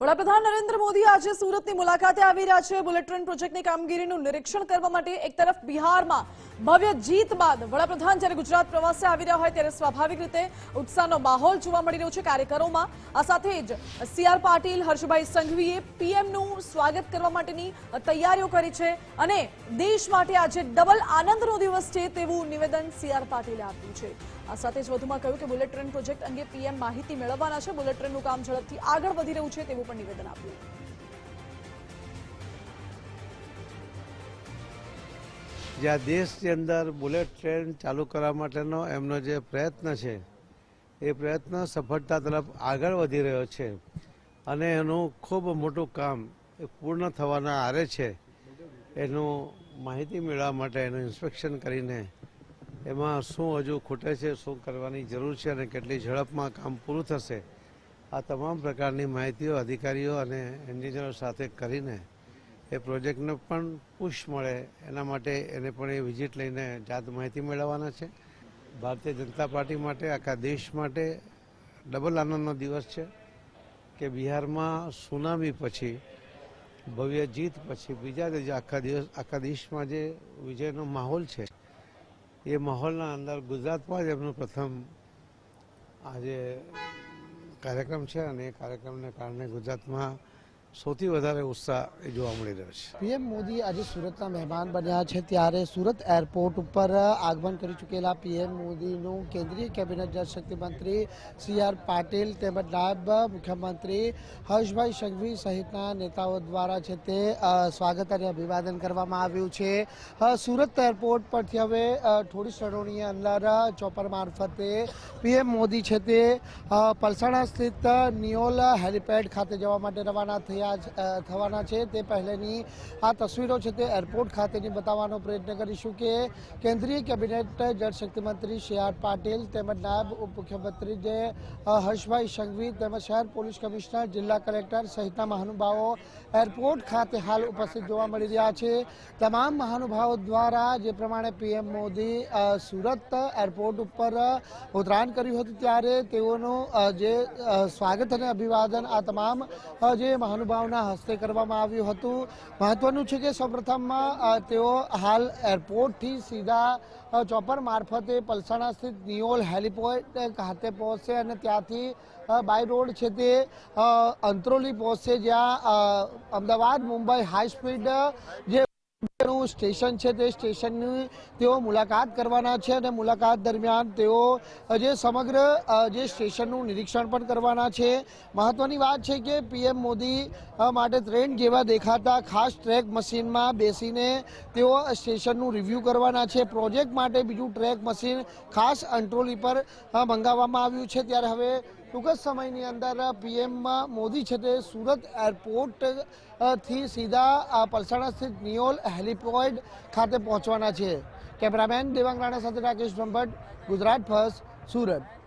વડાપ્રધાન નરેન્દ્ર મોદી આજે સુરતની મુલાકાતે આવી રહ્યા છે. બુલેટ ટ્રેન પ્રોજેક્ટની કામગીરીનું નિરીક્ષણ કરવા માટે એક તરફ બિહારમાં ભવ્ય જીત બાદ વડાપ્રધાન જ્યારે ગુજરાત પ્રવાસે આવી રહ્યા હોય ત્યારે સ્વાભાવિક રીતે ઉત્સાહનો માહોલ જોવા મળી રહ્યો છે કાર્યકરોમાં. આ સાથે જ સીઆર પાટીલ, હર્ષભાઈ સંઘવીએ પીએમનું સ્વાગત કરવા માટેની તૈયારીઓ કરી છે અને દેશ માટે આજે ડબલ આનંદનો દિવસ છે તેવું નિવેદન સીઆર પાટીલે આપ્યું છે. આ સાથે જ વધુમાં કહ્યું કે બુલેટ ટ્રેન પ્રોજેક્ટ અંગે પીએમ માહિતી મેળવવાના છે. બુલેટ ટ્રેનનું કામ ઝડપથી આગળ વધી રહ્યું છે તેવું પણ નિવેદન આપ્યું. જે આ દેશની અંદર બુલેટ ટ્રેન ચાલુ કરવા માટેનો એમનો જે પ્રયત્ન છે, એ પ્રયત્ન સફળતા તરફ આગળ વધી રહ્યો છે અને એનું ખૂબ મોટું કામ એ પૂર્ણ થવાના આરે છે. એનું માહિતી મેળવવા માટે એનું ઇન્સ્પેક્શન કરીને એમાં શું હજુ ખૂટે છે, શું કરવાની જરૂર છે અને કેટલી ઝડપમાં કામ પૂરું થશે, આ તમામ પ્રકારની માહિતીઓ અધિકારીઓ અને એન્જિનિયરો સાથે કરીને એ પ્રોજેક્ટને પણ પુશ મળે. એના માટે એને પણ એ વિઝિટ લઈને જાત માહિતી મેળવવાના છે. ભારતીય જનતા પાર્ટી માટે, આખા દેશ માટે ડબલ આનંદનો દિવસ છે કે બિહારમાં સુનામી પછી, ભવ્ય જીત પછી, બીજા જે આખા દિવસ, આખા દેશમાં જે વિજયનો માહોલ છે, એ માહોલના અંદર ગુજરાતમાં જ એમનું પ્રથમ આજે કાર્યક્રમ છે અને એ કાર્યક્રમને કારણે ગુજરાતમાં સૌથી વધારે ઉત્સાહ એ જોવા મળી રહ્યો છે. પીએમ મોદી આજે સુરતના મહેમાન બન્યા છે ત્યારે સુરત એરપોર્ટ ઉપર આગમન કરી ચૂકેલા પીએમ મોદીનું કેન્દ્રીય કેબિનેટ જળશક્તિ મંત્રી સી આર પાટીલ તેમજ નાયબ મુખ્યમંત્રી હર્ષભાઈ સંઘવી સહિતના નેતાઓ દ્વારા છે તે સ્વાગત અને અભિવાદન કરવામાં આવ્યું છે. સુરત એરપોર્ટ પરથી હવે થોડી ક્ષણોની અંદર ચોપર મારફતે પીએમ મોદી છે તે પલસાણા સ્થિત નિયોલ હેલિપેડ ખાતે જવા માટે રવાના થયા અ, થવાના છે. તે પહેલેની આ તસવીરો છે તે એરપોર્ટ ખાતેની બતાવવાનો પ્રયત્ન કરીશું કે કેન્દ્રીય કેબિનેટ જળશક્તિ મંત્રી સી આર પાટીલ તેમજ નાયબ ઉપમુખ્યમંત્રી જે હર્ષભાઈ સંઘવી તેમજ શહેર પોલીસ કમિશનર જિલ્લા કલેક્ટર સહિતના મહાનુભાવો એરપોર્ટ ખાતે હાલ ઉપસ્થિત જોવા મળી રહ્યા છે. તમામ મહાનુભાવો દ્વારા જે પ્રમાણે પીએમ મોદી સુરત એરપોર્ટ ઉપર ઉતરાણ કર્યું હતું ત્યારે તેઓનું જે સ્વાગત અને અભિવાદન આ તમામ જે જે મહાનુભાવોના હસ્તે કરવામાં આવ્યું હતું. મહત્વનું છે કે સૌપ્રથમ તેઓ હાલ એરપોર્ટથી સીધા ચોપર મારફતે પલસાણા સ્થિત નિયોલ હેલિપોર્ટ ખાતે પહોંચશે અને ત્યાંથી બાય રોડ છે તે અંત્રોલી પહોંચશે જ્યાં અમદાવાદ મુંબઈ હાઈ સ્પીડ, જે સ્ટેશન છે તે સ્ટેશનની તેઓ મુલાકાત કરવાના છે અને મુલાકાત દરમિયાન તેઓ જે સમગ્ર જે સ્ટેશનનું નિરીક્ષણ પણ કરવાના છે. મહત્વની વાત છે કે પીએમ મોદી માટે ટ્રેન જેવા દેખાતા ખાસ ટ્રેક મશીનમાં બેસીને તેઓ સ્ટેશનનું રિવ્યૂ કરવાના છે. પ્રોજેક્ટ માટે બીજું ટ્રેક મશીન ખાસ અંટ્રોલી પર મંગાવવામાં આવ્યું છે. ત્યારે હવે ટૂંક જ સમયની અંદર પીએમ મોદી છે તે સુરત એરપોર્ટથી સીધા આ પલસાણા સ્થિત નિયોલ હેલિપોઇડ ખાતે પહોંચવાના છે. કેમેરામેન દેવાંગ રાણા સાથે રાકેશ બ્રહ્મભટ્ટ, ગુજરાત ફર્સ્ટ, સુરત.